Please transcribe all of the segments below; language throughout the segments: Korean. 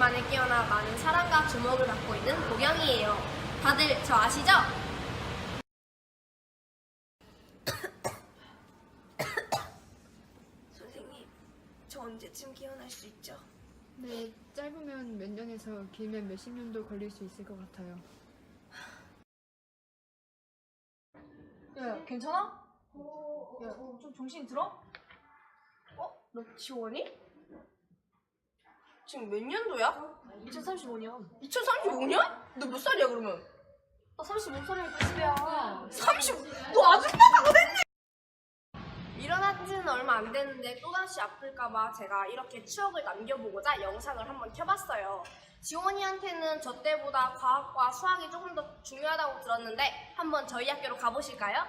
만에 깨어나 많은 사랑과 주목을 받고 있는 보경이에요. 다들 저 아시죠? 선생님, 저 언제쯤 깨어날 수 있죠? 네, 짧으면 몇 년에서 길면 몇십 년도 걸릴 수 있을 것 같아요. 야, 야, 괜찮아? 야, 좀 정신 들어? 어? 너 지원이? 지금 몇 년도야? 2035년. 2035년? 너 몇 살이야 그러면? 나 35살이면 90이야. 30! 너 아줌마다고 됐네! 일어난 지는 얼마 안 됐는데 또다시 아플까봐 제가 이렇게 추억을 남겨보고자 영상을 한번 켜봤어요. 지원이한테는 저 때보다 과학과 수학이 조금 더 중요하다고 들었는데 한번 저희 학교로 가보실까요?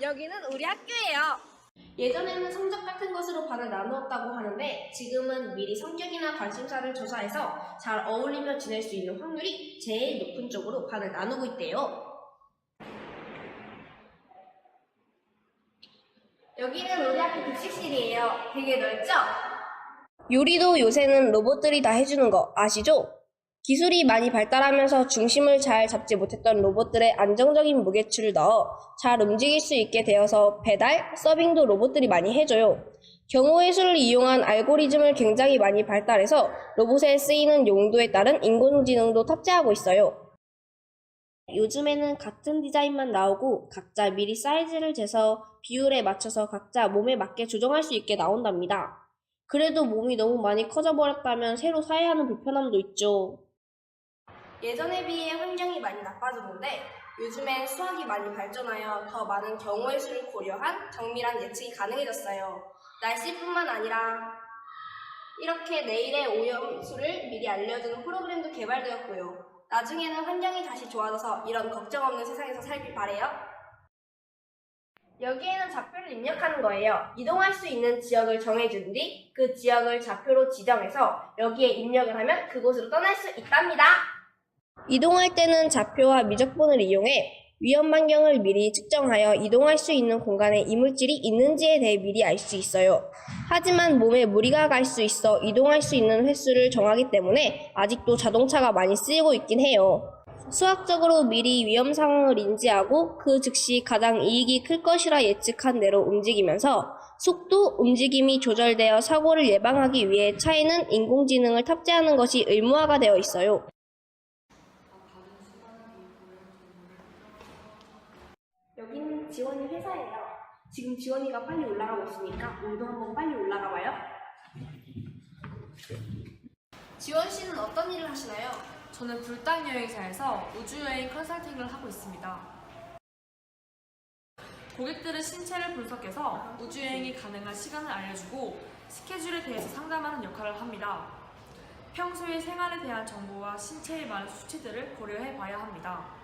여기는 우리 학교예요. 예전에는 성적 같은 것으로 반을 나누었다고 하는데 지금은 미리 성격이나 관심사를 조사해서 잘 어울리며 지낼 수 있는 확률이 제일 높은 쪽으로 반을 나누고 있대요. 여기는 우리 학교 급식실이에요. 되게 넓죠? 요리도 요새는 로봇들이 다 해주는 거 아시죠? 기술이 많이 발달하면서 중심을 잘 잡지 못했던 로봇들의 안정적인 무게추를 넣어 잘 움직일 수 있게 되어서 배달, 서빙도 로봇들이 많이 해줘요. 경우의 수를 이용한 알고리즘을 굉장히 많이 발달해서 로봇에 쓰이는 용도에 따른 인공지능도 탑재하고 있어요. 요즘에는 같은 디자인만 나오고 각자 미리 사이즈를 재서 비율에 맞춰서 각자 몸에 맞게 조정할 수 있게 나온답니다. 그래도 몸이 너무 많이 커져 버렸다면 새로 사야 하는 불편함도 있죠. 예전에 비해 환경이 많이 나빠졌는데 요즘엔 수학이 많이 발전하여 더 많은 경우의 수를 고려한 정밀한 예측이 가능해졌어요. 날씨뿐만 아니라 이렇게 내일의 오염수를 미리 알려주는 프로그램도 개발되었고요. 나중에는 환경이 다시 좋아져서 이런 걱정 없는 세상에서 살길 바래요. 여기에는 좌표를 입력하는 거예요. 이동할 수 있는 지역을 정해준 뒤 그 지역을 좌표로 지정해서 여기에 입력을 하면 그곳으로 떠날 수 있답니다. 이동할 때는 좌표와 미적분을 이용해 위험 반경을 미리 측정하여 이동할 수 있는 공간에 이물질이 있는지에 대해 미리 알 수 있어요. 하지만 몸에 무리가 갈 수 있어 이동할 수 있는 횟수를 정하기 때문에 아직도 자동차가 많이 쓰이고 있긴 해요. 수학적으로 미리 위험 상황을 인지하고 그 즉시 가장 이익이 클 것이라 예측한 대로 움직이면서 속도, 움직임이 조절되어 사고를 예방하기 위해 차에는 인공지능을 탑재하는 것이 의무화가 되어 있어요. 지원이 회사예요. 지금 지원이가 빨리 올라가고 있으니까 우리도 한번 빨리 올라가 봐요. 지원 씨는 어떤 일을 하시나요? 저는 불당 여행사에서 우주 여행 컨설팅을 하고 있습니다. 고객들의 신체를 분석해서 우주 여행이 가능한 시간을 알려주고 스케줄에 대해서 상담하는 역할을 합니다. 평소의 생활에 대한 정보와 신체의 많은 수치들을 고려해 봐야 합니다.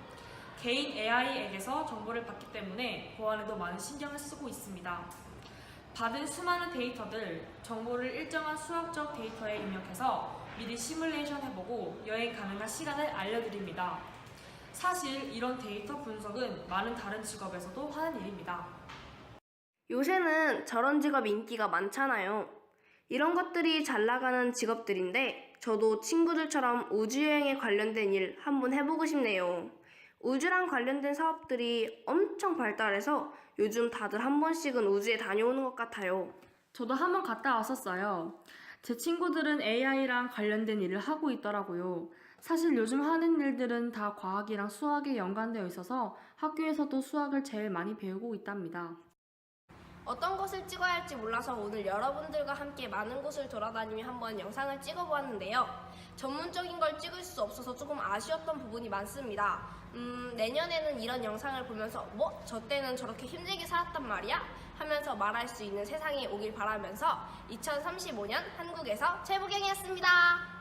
개인 AI에게서 정보를 받기 때문에 보안에도 많은 신경을 쓰고 있습니다. 받은 수많은 데이터들, 정보를 일정한 수학적 데이터에 입력해서 미리 시뮬레이션 해보고 여행 가능한 시간을 알려드립니다. 사실 이런 데이터 분석은 많은 다른 직업에서도 하는 일입니다. 요새는 저런 직업 인기가 많잖아요. 이런 것들이 잘 나가는 직업들인데 저도 친구들처럼 우주여행에 관련된 일 한번 해보고 싶네요. 우주랑 관련된 사업들이 엄청 발달해서 요즘 다들 한 번씩은 우주에 다녀오는 것 같아요. 저도 한 번 갔다 왔었어요. 제 친구들은 AI랑 관련된 일을 하고 있더라고요. 사실 요즘 하는 일들은 다 과학이랑 수학에 연관되어 있어서 학교에서도 수학을 제일 많이 배우고 있답니다. 어떤 것을 찍어야 할지 몰라서 오늘 여러분들과 함께 많은 곳을 돌아다니며 한번 영상을 찍어보았는데요. 전문적인 걸 찍을 수 없어서 조금 아쉬웠던 부분이 많습니다. 음, 내년에는 이런 영상을 보면서 뭐? 저 때는 저렇게 힘들게 살았단 말이야? 하면서 말할 수 있는 세상이 오길 바라면서 2035년 한국에서 최부경이었습니다.